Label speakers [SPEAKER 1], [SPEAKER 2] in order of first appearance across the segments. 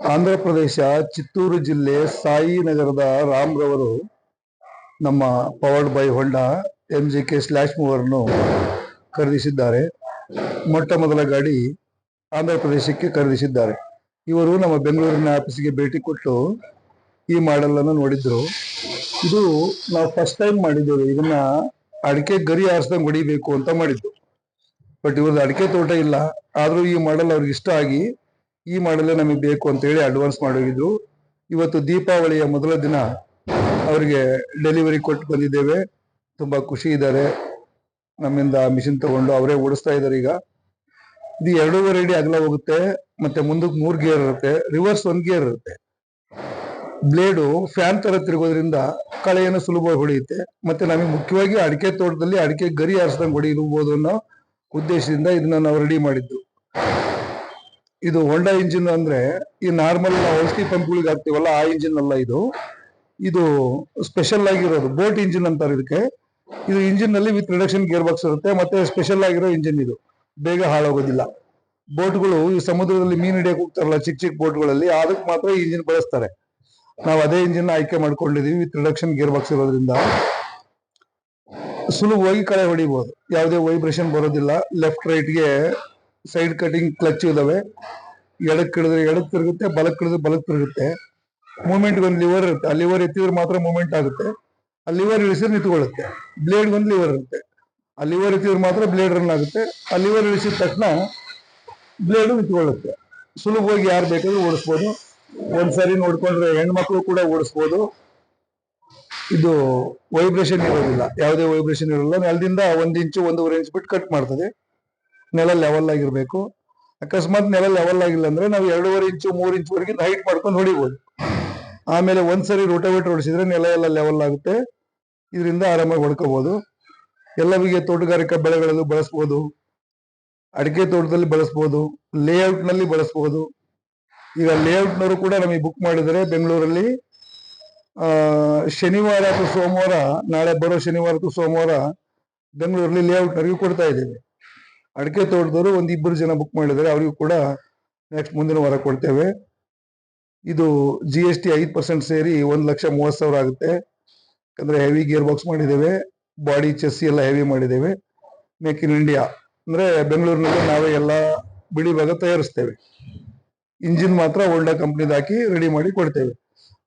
[SPEAKER 1] ಆಂಧ್ರ ಪ್ರದೇಶ, ಚಿತ್ತೂರು ಜಿಲ್ಲೆ, ಸಾಯಿ ನಗರದ ರಾಮ್ರವರು ನಮ್ಮ powered by Honda M G K slash ಮೂವರನ್ನು ಖರೀದಿಸಿದ್ದಾರೆ. ಮೊಟ್ಟ ಮೊದಲ ಗಾಡಿ ಆಂಧ್ರ ಪ್ರದೇಶಕ್ಕೆ ಖರೀದಿಸಿದ್ದಾರೆ. ಇವರು ನಮ್ಮ ಬೆಂಗಳೂರಿನ ಆಫೀಸಿಗೆ ಭೇಟಿ ಕೊಟ್ಟು ಈ ಮಾಡೆಲ್ಲನ್ನು ನೋಡಿದ್ರು. ಇದು ನಾವು ಫಸ್ಟ್ ಟೈಮ್ ಮಾಡಿದ್ದೇವೆ. ಇದನ್ನ ಅಡಿಕೆ ಗರಿ ಆರಿಸ್ದಂಗೆ ಹೊಡಿಬೇಕು ಅಂತ ಮಾಡಿದ್ದು. ಬಟ್ ಇವ್ರದ್ದು ಅಡಿಕೆ ತೋಟ ಇಲ್ಲ. ಆದರೂ ಈ ಮಾಡೆಲ್ ಅವ್ರಿಗೆ ಇಷ್ಟ ಆಗಿ ಈ ಮಾಡಲೇ ನಮಗೆ ಬೇಕು ಅಂತ ಹೇಳಿ ಅಡ್ವಾನ್ಸ್ ಮಾಡೋಗಿದ್ರು ಇವತ್ತು ದೀಪಾವಳಿಯ ಮೊದಲ ದಿನ ಅವರಿಗೆ ಡೆಲಿವರಿ ಕೊಟ್ಟು ಬಂದಿದ್ದೇವೆ. ತುಂಬಾ ಖುಷಿ ಇದ್ದಾರೆ. ನಮ್ಮಿಂದ ಮಿಷಿನ್ ತಗೊಂಡು ಅವರೇ ಓಡಿಸ್ತಾ ಇದ್ದಾರೆ ಈಗ. ಇದು ಎರಡೂವರೆ ಅಡಿ ಅಗಲ ಹೋಗುತ್ತೆ. ಮತ್ತೆ ಮುಂದಕ್ಕೆ ಮೂರ್ ಗೇರ್ ಇರುತ್ತೆ. ರಿವರ್ಸ್ ಒಂದ್ ಗೇರ್ ಇರುತ್ತೆ. ಬ್ಲೇಡು ಫ್ಯಾನ್ ತರ ತಿರುಗೋದ್ರಿಂದ ಕಳೆಯನ್ನು ಸುಲಭವಾಗಿ ಹೊಡೆಯುತ್ತೆ ಮತ್ತೆ ನಮಗೆ ಮುಖ್ಯವಾಗಿ ಅಡಿಕೆ ತೋಟದಲ್ಲಿ ಅಡಿಕೆ ಗರಿ ಆರಿಸ್ದಂಗೆ ಹೊಡಿಬಹುದು ಅನ್ನೋ ಉದ್ದೇಶದಿಂದ ಇದನ್ನ ನಾವು ರೆಡಿ ಮಾಡಿದ್ದು. ಇದು ಹೊಂಡಾ ಇಂಜಿನ್ ಅಂದ್ರೆ ಈ ನಾರ್ಮಲ್ ಔಷಧಿ ಪಂಪ್ಗಳಿಗೆ ಹಾಕ್ತಿವಲ್ಲ, ಆ ಇಂಜಿನ್ ಅಲ್ಲ ಇದು. ಇದು ಸ್ಪೆಷಲ್ ಆಗಿರೋದು ಬೋಟ್ ಇಂಜಿನ್ ಅಂತಾರೆ ಇದಕ್ಕೆ. ಇದು ಇಂಜಿನ್ನಲ್ಲಿ ವಿತ್ ರಿಡಕ್ಷನ್ ಗೇರ್ ಬಾಕ್ಸ್ ಇರುತ್ತೆ, ಮತ್ತೆ ಸ್ಪೆಷಲ್ ಆಗಿರೋ ಇಂಜಿನ್ ಇದು. ಬೇಗ ಹಾಳಾಗೋದಿಲ್ಲ. ಬೋಟ್ಗಳು ಈ ಸಮುದ್ರದಲ್ಲಿ ಮೀನು ಹಿಡಿಯಕ್ಕೆ ಹೋಗ್ತಾರಲ್ಲ, ಚಿಕ್ಕ ಚಿಕ್ಕ ಬೋಟ್ಗಳಲ್ಲಿ ಅದಕ್ಕೆ ಮಾತ್ರ ಈ ಇಂಜಿನ್ ಬಳಸ್ತಾರೆ. ನಾವು ಅದೇ ಇಂಜಿನ್ ಆಯ್ಕೆ ಮಾಡ್ಕೊಂಡಿದೀವಿ ವಿತ್ ರಿಡಕ್ಷನ್ ಗೇರ್ ಬಾಕ್ಸ್ ಇರೋದ್ರಿಂದ. ಸುಲಭವಾಗಿ ಕಳೆ ಹೊಡಿಬಹುದು ಯಾವುದೇ ವೈಬ್ರೇಷನ್ ಬರೋದಿಲ್ಲ ಲೆಫ್ಟ್ ರೈಟ್ಗೆ ಸೈಡ್ ಕಟಿಂಗ್ ಕ್ಲಚ್ ಇದಾವೆ. ಎಡಕ್ಕೆ ಹಿಡಿದ್ರೆ ಎಡಕ್ ತಿರುಗುತ್ತೆ, ಬಲಕ್ ಹಿಡಿದ್ರೆ ಬಲಕ್ ತಿರುಗುತ್ತೆ. ಮೂಮೆಂಟ್ ಒಂದು ಲಿವರ್ ಇರುತ್ತೆ. ಆ ಲಿವರ್ ಎತ್ತಿದ್ರೆ ಮಾತ್ರ ಮೂಮೆಂಟ್ ಆಗುತ್ತೆ. ಆ ಲಿವರ್ ಇಳಿಸಿದ್ರೆ ನಿಂತ್ಕೊಳ್ಳುತ್ತೆ. ಬ್ಲೇಡ್ ಒಂದು ಲಿವರ್ ಇರುತ್ತೆ. ಆ ಲಿವರ್ ಎತ್ತಿದ್ರೆ ಮಾತ್ರ ಬ್ಲೇಡ್ ರನ್ ಆಗುತ್ತೆ. ಆ ಲಿವರ್ ಇಳಿಸಿದ ತಕ್ಷಣ ಬ್ಲೇಡ್ ನಿಂತ್ಕೊಳ್ಳುತ್ತೆ. ಸುಲಭವಾಗಿ ಯಾರು ಬೇಕಾದ್ರೂ ಓಡಿಸ್ಬೋದು. ಒಂದ್ಸರಿ ನೋಡ್ಕೊಂಡ್ರೆ ಹೆಣ್ಮಕ್ಳು ಕೂಡ ಓಡಿಸ್ಬೋದು. ಇದು ವೈಬ್ರೇಷನ್ ಇರೋದಿಲ್ಲ. ಯಾವುದೇ ವೈಬ್ರೇಷನ್ ಇರೋಲ್ಲ. ನೆಲದಿಂದ ಒಂದ್ ಇಂಚು ಒಂದೂವರೆ ಇಂಚ್ ಬಿಟ್ಟು ಕಟ್ ಮಾಡ್ತದೆ. ನೆಲ ಲೆವೆಲ್ ಆಗಿರ್ಬೇಕು. ಅಕಸ್ಮಾತ್ ನೆಲ ಲೆವೆಲ್ ಆಗಿಲ್ಲ ಅಂದ್ರೆ ನಾವು ಎರಡೂವರೆ ಇಂಚು, ಮೂರು ಇಂಚ್ ವರೆಗೆ ಹೈಟ್ ಮಾಡ್ಕೊಂಡು ಹೊಡಿಬಹುದು ಆಮೇಲೆ ಒಂದ್ಸರಿ ರೋಟೋವೇಟರ್ ಹೊಡಿಸಿದ್ರೆ ನೆಲ ಎಲ್ಲ ಲೆವೆಲ್ ಆಗುತ್ತೆ. ಇದರಿಂದ ಆರಾಮಾಗಿ ಹೊಡ್ಕೋಬಹುದು ಎಲ್ಲ ಬಗೆಯ ತೋಟಗಾರಿಕಾ ಬೆಳೆಗಳಲ್ಲೂ ಬಳಸ್ಬೋದು. ಅಡಿಕೆ ತೋಟದಲ್ಲಿ ಬಳಸ್ಬೋದು. ಲೇಔಟ್ನಲ್ಲಿ ಬಳಸ್ಬೋದು. ಈಗ ಲೇಔಟ್ ನವರು ಕೂಡ ನಮಗೆ ಬುಕ್ ಮಾಡಿದರೆ ಬೆಂಗಳೂರಲ್ಲಿ. ಶನಿವಾರ ಅಥವಾ ಸೋಮವಾರ, ನಾಳೆ ಬರೋ ಶನಿವಾರ ಅಥವಾ ಸೋಮವಾರ ಬೆಂಗಳೂರಲ್ಲಿ ಲೇಔಟ್ ನವರಿಗೆ ಕೊಡ್ತಾ ಇದ್ದೇವೆ. ಅಡಿಕೆ ತೋಟದವರು ಒಂದ್ ಇಬ್ಬರು ಜನ ಬುಕ್ ಮಾಡಿದ್ದಾರೆ. ಅವರಿಗೂ ಕೂಡ ನೆಕ್ಸ್ಟ್ ಮುಂದಿನ ವಾರ ಕೊಡ್ತೇವೆ. ಇದು ಜಿ ಎಸ್ ಟಿ ಐದು ಪರ್ಸೆಂಟ್ ಸೇರಿ ಒಂದ್ ಲಕ್ಷ ಮೂವತ್ ಸಾವಿರ ಆಗುತ್ತೆ. ಯಾಕಂದ್ರೆ ಹೆವಿ ಗೇರ್ ಬಾಕ್ಸ್ ಮಾಡಿದ್ದೇವೆ. ಬಾಡಿ ಚೆಸ್ಸಿ ಎಲ್ಲ ಹೆವಿ ಮಾಡಿದ್ದೇವೆ. ಮೇಕ್ ಇನ್ ಇಂಡಿಯಾ ಅಂದ್ರೆ ಬೆಂಗಳೂರಿನಲ್ಲಿ ನಾವೇ ಎಲ್ಲ ಬಿಡಿ ಭಾಗ ತಯಾರಿಸ್ತೇವೆ. ಇಂಜಿನ್ ಮಾತ್ರ ಒಳ್ಳೆ ಕಂಪ್ನಿದ್ ಹಾಕಿ ರೆಡಿ ಮಾಡಿ ಕೊಡ್ತೇವೆ.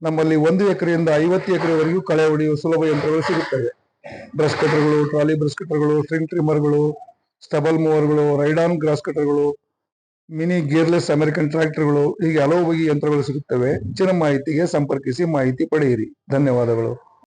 [SPEAKER 1] ನಮ್ಮಲ್ಲಿ ಒಂದು ಎಕರೆಯಿಂದ ಐವತ್ತು ಎಕರೆವರೆಗೂ ಕಳೆ ಹೊಡೆಯುವ ಸುಲಭ ಯಂತ್ರಗಳು ಸಿಗುತ್ತವೆ. ಬ್ರಷ್ ಕಟರ್ಗಳು ಟ್ರಾಲಿ ಬ್ರಷ್ ಕಟರ್ಗಳು ಸ್ಟ್ರಿಂಗ್ ಟ್ರಿಮ್ಮರ್ಗಳು ಸ್ಟಬಲ್ ಮೂವರ್ಗಳು ರೈಡಾನ್ ಗ್ರಾಸ್ ಕಟರ್ಗಳು ಮಿನಿ ಗೇರ್ಲೆಸ್ ಅಮೆರಿಕನ್ ಟ್ರ್ಯಾಕ್ಟರ್ಗಳು ಹೀಗೆ ಹಲವು ಬಗೆಯ ಯಂತ್ರಗಳು ಸಿಗುತ್ತವೆ. ಹೆಚ್ಚಿನ ಮಾಹಿತಿಗೆ ಸಂಪರ್ಕಿಸಿ, ಮಾಹಿತಿ ಪಡೆಯಿರಿ. ಧನ್ಯವಾದಗಳು.